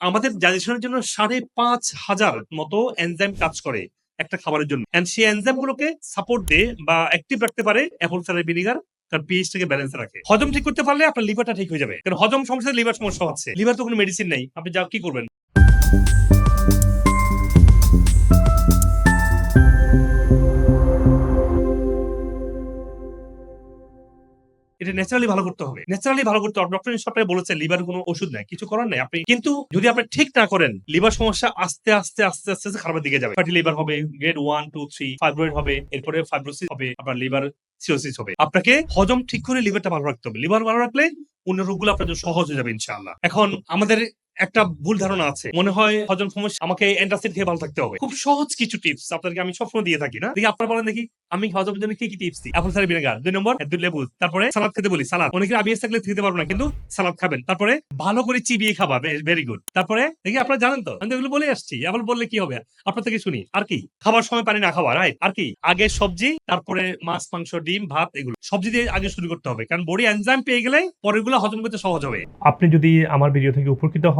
আমাদের ডাইজেশনের জন্য সাড়ে পাঁচ হাজার মতো এনজাইম কাজ করে একটা খাবারের জন্য। এন্ড সেই এনজাইম গুলোকে সাপোর্ট দিয়ে বা অ্যাক্টিভ রাখতে পারে অ্যাপল সাইডার ভিনিগার তার পিএইচ থেকে ব্যালেন্স রাখে। হজম ঠিক করতে পারলে আপনার লিভারটা ঠিক হয়ে যাবে। কারণ হজম সমস্যা লিভার সমস্যা হচ্ছে। লিভার তো কোনো মেডিসিন নেই। আপনি যা কি করবেন? এটা ন্যাচারালি ভালো করতে হবে। ন্যাচারালি ভালো করতে হবে। ডক্টর সবাই বলেছে লিভার কোনো ওষুধ নাই। কিছু করার নাই। আপনি কিন্তু যদি আপনি ঠিক না করেন লিভার সমস্যা আস্তে আস্তে আস্তে আস্তে আস্তে খারাপের দিকে যাবে। ফ্যাটি লিভার হবে grade one two three fibroid হবে, এরপরে ফাইব্রোসিস হবে, আপনার লিভার সিওসিস হবে। আপনাকে হজম ঠিক করে লিভারটা ভালো রাখতে হবে। লিভার ভালো রাখলে অন্য রোগগুলো আপনার সহজ হয়ে যাবে, ইনশাআল্লাহ। এখন আমাদের একটা ভুল ধারণা আছে। মনে হয় হজম সমস্যা, আমাকে অ্যান্টাসিড খেয়ে ভালো থাকতে হবে। খুব সহজ কিছু টিপস আপনাদেরকে আমি সবসময় দিয়ে থাকি, না? দেখি আপনারা বলেন দেখি, আমি হজমের জন্য কি কি টিপস দিই? অ্যাপল সাইডার ভিনেগার দুই নম্বর, দুই লেবু তারপরে সালাদ খেতে বলি, সালাদ। অনেকে আবিএস থাকলে খেতে পারব না, কিন্তু সালাদ খাবেন। তারপরে ভালো করে চিবিয়ে খাবা ভেরি গুড তারপরে দেখি আপনারা জানেন তো, আমি এগুলো বলে আসছি। এখন বললে কি হবে? আপনার থেকে শুনি, আর কি? খাবার সময় পানি না খাওয়া রাইট আর কি? আগে সবজি, তারপরে মাছ, মাংস, ডিম, ভাত, এগুলো। সবজি দিয়ে আগে শুরু করতে হবে, কারণ বডি এনজাইম পেয়ে গেলে পরেরগুলো হজম করতে সহজ হবে। আপনি যদি আমার ভিডিও থেকে উপকৃত হন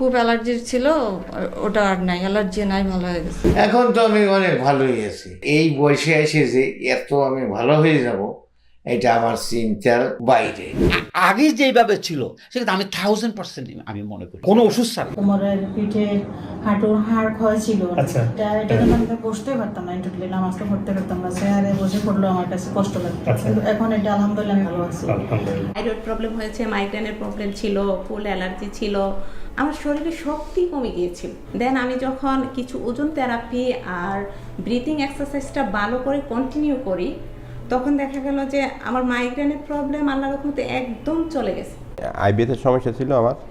খুব অ্যালার্জি ছিল, ওটা আর নাই, অ্যালার্জি নাই, ভালো হয়ে গেছে। এখন তো আমি অনেক ভালোই আছি। এই বয়সে এসে যে এত আমি ভালো হয়ে যাব এটা আমার চিন্তার বাইরে। আগে যেভাবে ছিল সেটা আমি থাউজেন্ড পার্সেন্ট আমি মনে করি। কোনো ওষুধ ছাড়া? কোমরের পিঠে হাঁটুর হাড় ক্ষয় ছিল। আচ্ছা। এটা এটা কিন্তু আমি বসতে পারতাম না। ইন্টুটলি নামাজটা পড়তে পারতাম না। চেয়ারে বসে পড়ল আমার কাছে কষ্ট লাগতো। আচ্ছা। কিন্তু এখন এটা আলহামদুলিল্লাহ ভালো আছি। আলহামদুলিল্লাহ। থাইরয়েড প্রবলেম হয়েছে মাইগ্রেনের প্রবলেম ছিল ফুল অ্যালার্জি ছিল। আমার শরীরে শক্তি কমে গিয়েছিল দেন আমি যখন কিছু ওজন থেরাপি আর ব্রিথিং এক্সারসাইজটা ভালো করে কন্টিনিউ করি তখন দেখা গেল যে আমার মাইগ্রেনের প্রবলেম আল্লাহর রহমতে একদম চলে গেছে। আইবিএসের সমস্যা ছিল আমার।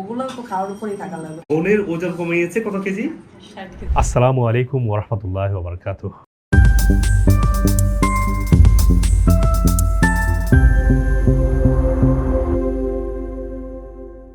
ওগুলো তো খাওয়ার উপরেই থাকা লাগল বোনের ওজন কমে গেছে কত কেজি? আসসালামু আলাইকুম ওরহমতুল্লাহ বারকাতুহ।